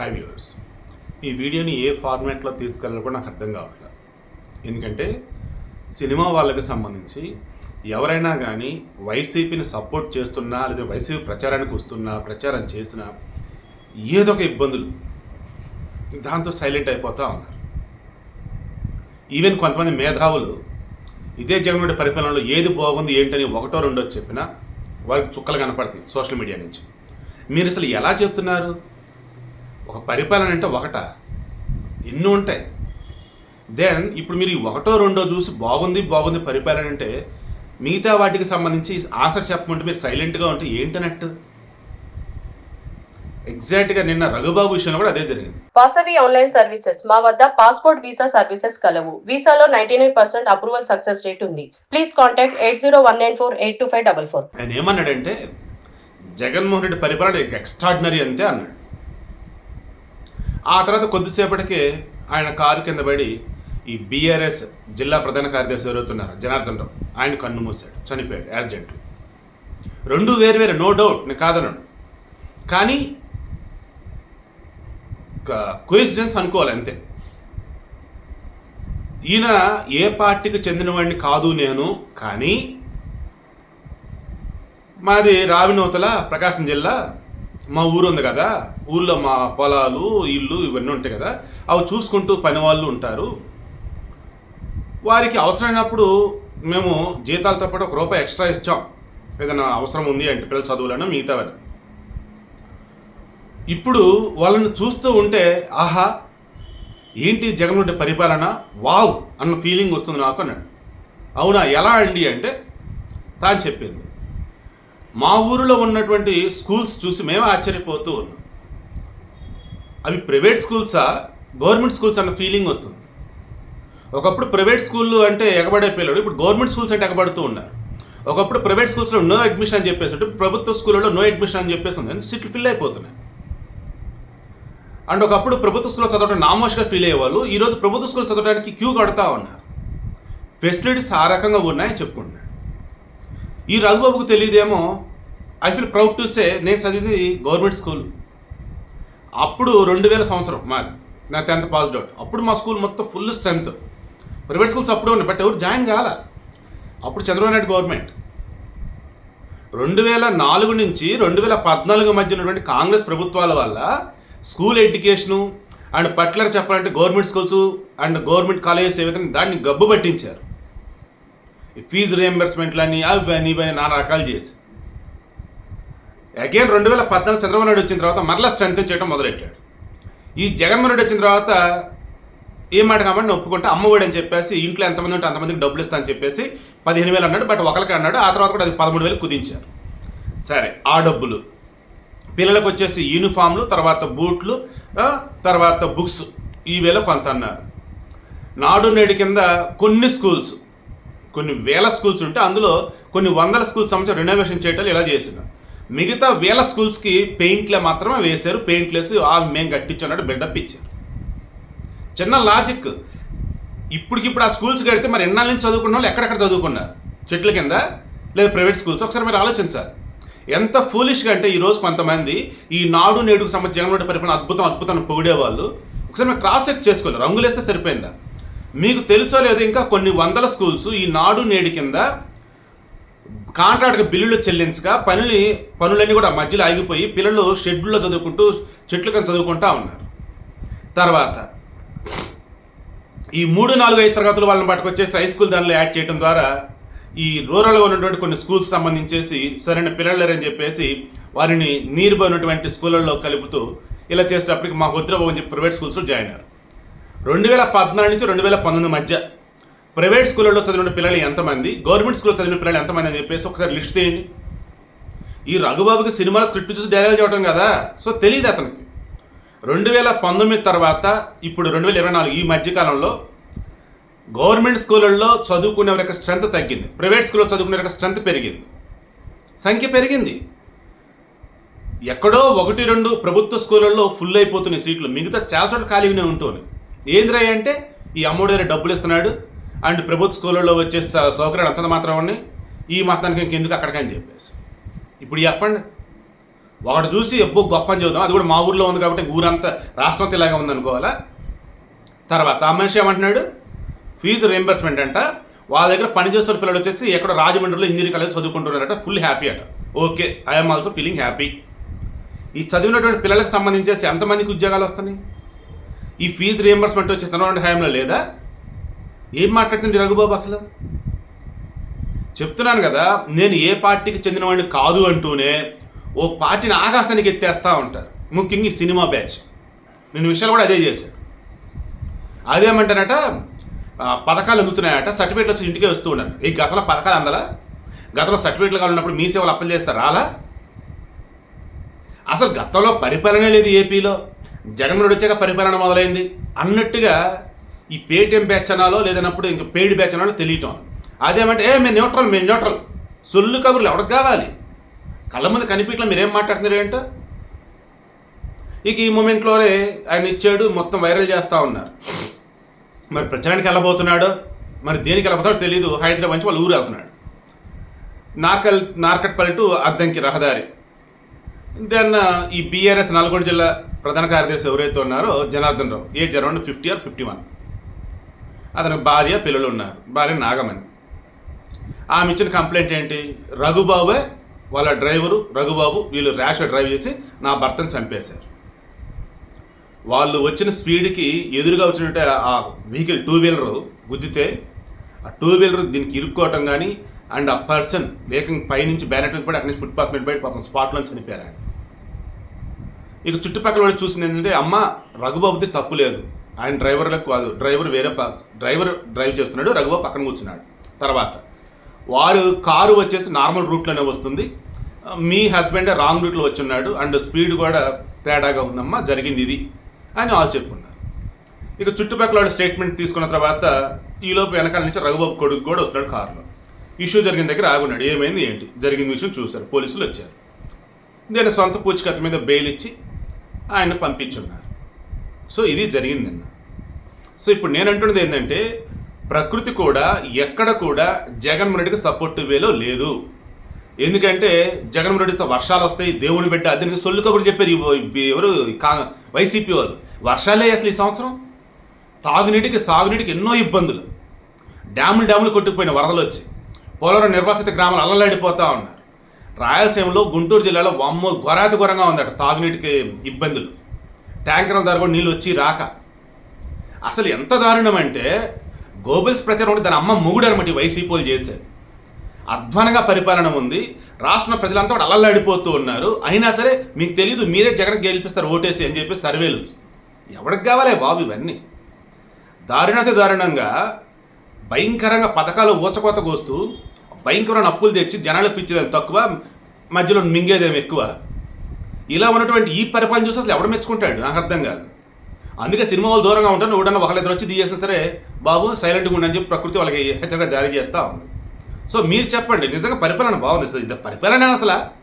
Hi viewers ఈ వీడియోని ఏ ఫార్మాట్లో తీసుకెళ్ళాలో కూడా నాకు అర్థం కావట్లేదు. ఎందుకంటే సినిమా వాళ్ళకి సంబంధించి ఎవరైనా కానీ వైసీపీని సపోర్ట్ చేస్తున్నా లేదా వైసీపీ ప్రచారానికి వస్తున్నా ప్రచారం చేసినా ఏదో ఒక ఇబ్బందులు దాంతో సైలెంట్ అయిపోతూ ఉన్నారు. ఈవెన్ కొంతమంది మేధావులు ఇదే జగన్మోహన్ పరిపాలనలో ఏది బాగుంది ఏంటని ఒకటో రెండో చెప్పినా వారికి చుక్కలు కనపడతాయి సోషల్ మీడియా నుంచి. మీరు అసలు ఎలా చెప్తున్నారు? ఒక పరిపాలన అంటే ఒకట. ఎన్ని ఉంటాయి. దెన్ ఇప్పుడు మీరు ఈ ఒకటో రెండో చూసి బాగుంది బాగుంది పరిపాలన అంటే మిగతా వాటికి సంబంధించి ఆన్సర్ చెప్పమంటే మీరు సైలెంట్గా ఉంటే ఏంటనట్టు ఎగ్జాక్ట్గా నిన్న రఘుబాబు విషయంలో కూడా అదే జరిగింది. Vasavi online services. మా వద్ద పాస్పోర్ట్ వీసా సర్వీసెస్ కలవు. వీసాలో ninety nine percent approval success rate ఉంది. Please contact eight zero one nine four eight two five double four. ఆయన ఏమన్నాడంటే జగన్మోహన్ రెడ్డి పరిపాలన ఎక్స్ట్రాడినరీ అంతే అన్నాడు. ఆ తర్వాత కొద్దిసేపటికే ఆయన కారు కింద పడి ఈ బీఆర్ఎస్ జిల్లా ప్రధాన కార్యదర్శి ఎవరవుతున్నారు జనార్దన్ రావు ఆయన కన్ను మూసాడు చనిపోయాడు యాక్సిడెంట్. రెండు వేరు వేరు నో డౌట్ నేను కాదన్నాను కానీ కోయిన్సిడెన్స్ అనుకోవాలి అంతే. ఈయన ఏ పార్టీకి చెందినవాడిని కాదు నేను కానీ మాది రావినూతల ప్రకాశం జిల్లా మా ఊరు ఉంది కదా ఊళ్ళో మా పొలాలు ఇల్లు ఇవన్నీ ఉంటాయి కదా అవి చూసుకుంటూ పని వాళ్ళు ఉంటారు. వారికి అవసరమైనప్పుడు మేము జీతాలతో పాటు ఒక రూపాయి ఎక్స్ట్రా ఇచ్చాం. ఏదైనా అవసరం ఉంది అంటే పిల్లల చదువులను మిగతావని ఇప్పుడు వాళ్ళని చూస్తూ ఉంటే ఆహా ఏంటి జగన్మోహన్ రెడ్డి పరిపాలన? వావ్! అన్న ఫీలింగ్ వస్తుంది నాకు అన్నాడు. అవునా? ఎలా అండి అంటే తాను చెప్పింది. మా ఊరిలో ఉన్నటువంటి స్కూల్స్ చూసి మేము ఆశ్చర్యపోతూ ఉన్నాం. అవి ప్రైవేట్ స్కూల్సా? గవర్నమెంట్ స్కూల్స్ అన్న ఫీలింగ్ వస్తుంది. ఒకప్పుడు ప్రైవేట్ స్కూళ్ళు అంటే ఎగబడే పిల్లలు ఇప్పుడు గవర్నమెంట్ స్కూల్స్ అంటే ఎగబడుతూ ఉన్నారు. ఒకప్పుడు ప్రైవేట్ స్కూల్స్లో నో అడ్మిషన్ అని చెప్పేసి ఉంటే ప్రభుత్వ స్కూళ్ళలో నో అడ్మిషన్ అని చెప్పేసి ఉంది సీట్లు ఫిల్ అయిపోతున్నాయి. అండ్ ఒకప్పుడు ప్రభుత్వ స్కూల్లో చదవడం నామోష్గా ఫీల్ అయ్యేవాళ్ళు ఈరోజు ప్రభుత్వ స్కూల్ చదవడానికి క్యూ కడతా ఉన్నారు. ఫెసిలిటీస్ ఆ రకంగా ఉన్నాయని చెప్పుకుంటున్నాడు ఈ రఘుబాబుకు తెలియదేమో I feel proud to say నేను చదివింది గవర్నమెంట్ స్కూల్ అప్పుడు రెండు వేల సంవత్సరం మాది. నా టెన్త్ పాస్డ్ అవుట్ అప్పుడు మా స్కూల్ మొత్తం ఫుల్ స్ట్రెంత్ ప్రైవేట్ స్కూల్స్ అప్పుడే ఉన్నాయి బట్ ఎవరు జాయిన్ కాల. అప్పుడు చంద్రబాబు నాయుడు గవర్నమెంట్ రెండు వేల నాలుగు నుంచి రెండు వేల పద్నాలుగు మధ్య ఉన్నటువంటి కాంగ్రెస్ ప్రభుత్వాల వల్ల స్కూల్ ఎడ్యుకేషను అండ్ పర్టికులర్ చెప్పాలంటే government schools and government colleges ఏవైతే దాన్ని గబ్బు పట్టించారు. ఈ ఫీజు రియంబర్స్మెంట్లని అవి అని ఇవని నానా రకాలు చేసి. అగైన్ రెండు వేల పద్నాలుగు చంద్రబాబు నాయుడు వచ్చిన తర్వాత మరలా స్ట్రెంత్ చేయడం మొదలెట్టాడు. ఈ జగన్మోహన్ రెడ్డి వచ్చిన తర్వాత ఏ మాట కాబట్టి ఒప్పుకుంటే అమ్మఒడి అని చెప్పేసి ఇంట్లో ఎంతమంది ఉంటే అంతమందికి డబ్బులు ఇస్తా అని చెప్పేసి పదిహేను వేలు అన్నాడు బట్ ఒకరికి అన్నాడు ఆ తర్వాత కూడా అది పదమూడు వేలు కుదించారు. సరే ఆ డబ్బులు. పిల్లలకు వచ్చేసి యూనిఫామ్లు తర్వాత బూట్లు తర్వాత బుక్స్ ఈ వేళ కొంత అన్నారు. నాడు నేడు కింద కొన్ని స్కూల్స్ కొన్ని వేల స్కూల్స్ ఉంటే అందులో కొన్ని వందల స్కూల్స్ సంబంధించి రెనోవేషన్ చేయటం ఇలా చేస్తున్నారు. మిగతా వేల స్కూల్స్కి పెయింట్లే మాత్రమే వేశారు. పెయింట్లు వేసి ఆ మేము కట్టించున్నాడు బిల్డప్ ఇచ్చారు. చిన్న లాజిక్ ఇప్పటికిప్పుడు ఆ స్కూల్స్ కడితే మరి ఎన్నాళ్ళ నుంచి చదువుకున్న వాళ్ళు ఎక్కడెక్కడ చదువుకున్నారు? చెట్ల కింద లేదా ప్రైవేట్ స్కూల్స్ ఒకసారి మీరు ఆలోచించాలి. ఎంత ఫూలిష్గా అంటే ఈరోజు కొంతమంది ఈ నాడు నేడుకు సంబంధించి జగన్మోహన్ పరిపాలన అద్భుతం అద్భుతం పొగిడేవాళ్ళు ఒకసారి మీరు క్రాస్ చెక్ చేసుకోవాలి. రంగులేస్తే సరిపోయిందా? మీకు తెలుసో లేదో ఇంకా కొన్ని వందల స్కూల్స్ ఈ నాడు నేడు కింద కాంట్రాక్ట్కి బిల్లులు చెల్లించగా పనులు పనులన్నీ కూడా మధ్యలో ఆగిపోయి పిల్లలు షెడ్యూల్లో చదువుకుంటూ చెట్లు కానీ చదువుకుంటా ఉన్నారు. తర్వాత ఈ మూడు నాలుగు ఐదు తరగతులు వాళ్ళని పట్టుకొచ్చేసి హై స్కూల్ దానిలో యాడ్ చేయడం ద్వారా ఈ రూరల్గా ఉన్నటువంటి కొన్ని స్కూల్స్ సంబంధించేసి సరైన పిల్లలు లేరని చెప్పేసి వారిని నీరుబై ఉన్నటువంటి స్కూళ్ళల్లో కలుపుతూ ఇలా చేసేటప్పటికి మాకు వద్దురా అని చెప్పి ప్రైవేట్ స్కూల్స్లో జాయిన్ అయ్యారు. రెండు వేల పద్నాలుగు నుంచి రెండు వేల పంతొమ్మిది మధ్య ప్రైవేట్ స్కూళ్ళలో చదివిన పిల్లలు ఎంతమంది? గవర్నమెంట్ స్కూల్లో చదివిన పిల్లలు ఎంతమంది అని చెప్పేసి ఒకసారి లిస్ట్ తీయండి. ఈ రఘుబాబుకి సినిమాల స్క్రిప్ట్ చూసి డైలాగ్ చేయడం కదా? సో తెలియదు అతనికి. రెండు వేల పంతొమ్మిది తర్వాత ఇప్పుడు రెండు వేల ఇరవై నాలుగు ఈ మధ్యకాలంలో గవర్నమెంట్ స్కూళ్ళల్లో చదువుకునే యొక్క స్ట్రెంత్ తగ్గింది. ప్రైవేట్ స్కూల్లో చదువుకునే యొక్క స్ట్రెంత్ పెరిగింది. సంఖ్య పెరిగింది. ఎక్కడో ఒకటి రెండు ప్రభుత్వ స్కూళ్ళల్లో ఫుల్ అయిపోతున్నాయి సీట్లు మిగతా చాలా చోట్ల ఖాళీగానే ఉంటుంది ఏంద్రయ్య అంటే ఈ అమ్మోడి దగ్గర డబ్బులు ఇస్తున్నాడు అండ్ ప్రభుత్వ స్కూళ్ళలో వచ్చే సౌకర్యాలు అంతంత మాత్రం ఉన్నాయి. ఈ మాత్రానికి ఇంకెందుకు అక్కడికని చెప్పేసి. ఇప్పుడు చెప్పండి. ఒకటి చూసి ఎబ్బో గొప్ప అని చూద్దాం అది కూడా మా ఊర్లో ఉంది కాబట్టి ఊరంతా రాష్ట్రం ఇలాగా ఇలాగే ఉందనుకోవాలా? తర్వాత ఆ మనిషి ఏమంటున్నాడు? ఫీజు రీంబర్స్మెంట్ అంట. వాళ్ళ దగ్గర పనిచేస్తున్న పిల్లలు వచ్చేసి ఎక్కడ రాజమండ్రిలో ఇంజనీరింగ్ కాలేజ్ చదువుకుంటున్నారట. ఫుల్ హ్యాపీ అట. Okay I'm also feeling happy ఈ చదివినటువంటి పిల్లలకు సంబంధించేసి ఎంతమందికి ఉద్యోగాలు వస్తున్నాయి? ఈ ఫీజు రియంబర్స్మెంట్ వచ్చి చంద్రబాబు హయాంలో లేదా? ఏం మాట్లాడుతుంది రఘుబాబు అసలు? చెప్తున్నాను కదా నేను ఏ పార్టీకి చెందినవాడిని కాదు అంటూనే ఓ పార్టీని ఆకాశానికి ఎత్తేస్తూ ఉంటారు. ముఖ్యంగా ఈ సినిమా బ్యాచ్. నేను విషయాలు కూడా అదే చేశాను. అదేమంటానట పథకాలు అందుతున్నాయట సర్టిఫికేట్లు వచ్చి ఇంటికే వస్తూ ఉన్నారు. ఈ గతంలో పథకాలు అందలా? గతంలో సర్టిఫికేట్లు కావాలన్నప్పుడు మీ సేవలు అప్లై చేస్తారు రాలా? అసలు గతంలో పరిపాలనే లేదు ఏపీలో. జగన్మోహన్ వచ్చాక పరిపాలన మొదలైంది. అన్నట్టుగా ఈ పేటిఎం బ్యాచ్ అనాలో లేదన్నప్పుడు ఇంకా పెయిడ్ బ్యాచ్ అనాలో తెలియటం. అదేమంటే ఏ మేము న్యూట్రల్ మేము న్యూట్రల్. సొల్లు కబుర్లు ఎవరికి కావాలి? కళ్ళ ముందు కనిపించడం మీరేం మాట్లాడుతున్నారు ఏంటో? ఇక ఈ మూమెంట్లోనే ఆయన ఇచ్చాడు మొత్తం వైరల్ చేస్తూ ఉన్నారు. మరి ప్రచారానికి వెళ్ళబోతున్నాడు మరి దేనికి వెళ్ళబోతాడో తెలియదు హైదరాబాద్ నుంచి వాళ్ళు ఊరు వెళ్తున్నాడు. నార్కల్ నార్కట్పల్లి టు అద్దంకి రహదారి. దెన్ ఈ బీఆర్ఎస్ నల్గొండ జిల్లా ప్రధాన కార్యదర్శి ఎవరైతే ఉన్నారో Janardhan Rao age around fifty or fifty one. అతని భార్య పిల్లలు ఉన్నారు భార్య నాగమణి. ఆమె ఇచ్చిన కంప్లైంట్ ఏంటి? రఘుబాబే వాళ్ళ డ్రైవరు రఘుబాబు వీళ్ళు ర్యాష్ డ్రైవ్ చేసి నా భర్తను చంపేశారు. వాళ్ళు వచ్చిన స్పీడ్కి ఎదురుగా వచ్చినట్టే ఆ వెహికల్ టూ వీలర్ గుద్దితే ఆ టూ వీలర్ దీనికి ఇరుక్కోవటం కానీ అండ్ ఆ పర్సన్ ఏకంగా పైనుంచి బ్యానెట్ మీద పడి అక్కడి నుంచి ఫుట్పాత్ మీద పడి పాపం స్పాట్లో చనిపోయారు ఇక చుట్టుపక్కల వాళ్ళు చూసింది ఏంటంటే అమ్మ రఘుబాబుది తప్పు లేదు. ఆయన డ్రైవర్లకు కాదు డ్రైవర్ వేరే డ్రైవర్ డ్రైవ్ చేస్తున్నాడు రఘుబాబు పక్కన కూర్చున్నాడు. తర్వాత వారు కారు వచ్చేసి నార్మల్ రూట్లోనే వస్తుంది. మీ హస్బెండ్ రాంగ్ రూట్లో వచ్చున్నాడు అండ్ స్పీడ్ కూడా తేడాగా ఉందమ్మా జరిగింది ఇది అని వాళ్ళు చెప్పుకున్నారు. ఇక చుట్టుపక్కల వాడు స్టేట్మెంట్ తీసుకున్న తర్వాత ఈలోపు వెనకాల నుంచి రఘుబాబు కొడుకు కూడా వస్తున్నాడు కారులో. ఇష్యూ జరిగిన దగ్గర ఆగున్నాడు. ఏమైంది ఏంటి? జరిగిన విషయం చూశారు పోలీసులు వచ్చారు. నేను సొంత పూచికత్తు మీద బెయిల్ ఇచ్చి ఆయన పంపించున్నారు సో ఇది జరిగింది సో ఇప్పుడు నేను అంటున్నది ఏంటంటే ప్రకృతి కూడా ఎక్కడ కూడా జగన్మోహన్ రెడ్డికి సపోర్ట్ వేలో లేదు. ఎందుకంటే జగన్మోహన్ రెడ్డితో వర్షాలు వస్తాయి దేవుని బిడ్డ అది సొల్లు కబుర్లు చెప్పారు. ఎవరు? కా వైసీపీ వాళ్ళు. వర్షాలే అసలు ఈ సంవత్సరం? తాగునీటికి సాగునీటికి ఎన్నో ఇబ్బందులు. డ్యాములు డ్యాములు కొట్టుకుపోయిన వరదలు వచ్చి. పోలవరం నిర్వాసిత గ్రామాలు అల్లలాడిపోతూ ఉన్నారు. రాయలసీమలో గుంటూరు జిల్లాలో వమ్మ ఘోరాతి ఘోరంగా ఉందట తాగునీటికి ఇబ్బందులు. ట్యాంకర్ల ద్వారా కూడా నీళ్ళు వచ్చి రాక. అసలు ఎంత దారుణం అంటే గోబెల్స్ ప్రచారం ఉంటే దాని అమ్మ మొగుడు అనమాట వైసీపీలు చేశారు అధ్వానంగా పరిపాలన ఉంది రాష్ట్ర ప్రజలంతా కూడా అల్లల్లాడిపోతూ ఉన్నారు. అయినా సరే మీకు తెలియదు మీరే జగన్ గెలిపిస్తారు ఓటేసి అని చెప్పి సర్వేలు. ఎవరికి కావాలే బాబు ఇవన్నీ? దారుణాతి దారుణంగా భయంకరంగా పథకాలు ఊచకోత కోస్తూ భయంకరమైన అప్పులు తెచ్చి జనాలకు పిచ్చేదేం తక్కువ మధ్యలో మింగేదేం ఎక్కువ. ఇలా ఉన్నటువంటి ఈ పరిపాలన చూసి అసలు ఎవడు మెచ్చుకుంటాడు? నాకు అర్థం కాదు. అందుకే సినిమా వాళ్ళు దూరంగా ఉంటారు ఎవడన్నా ఒకళ్ళిద్దరు వచ్చి తీసేసిన సరే బాబు సైలెంట్గా ఉండని చెప్పి ప్రకృతి వాళ్ళకి హెచ్చరిక జారీ చేస్తూ ఉంది. సో మీరు చెప్పండి నిజంగా పరిపాలన బాగుంది? సార్ ఇది పరిపాలన అసలు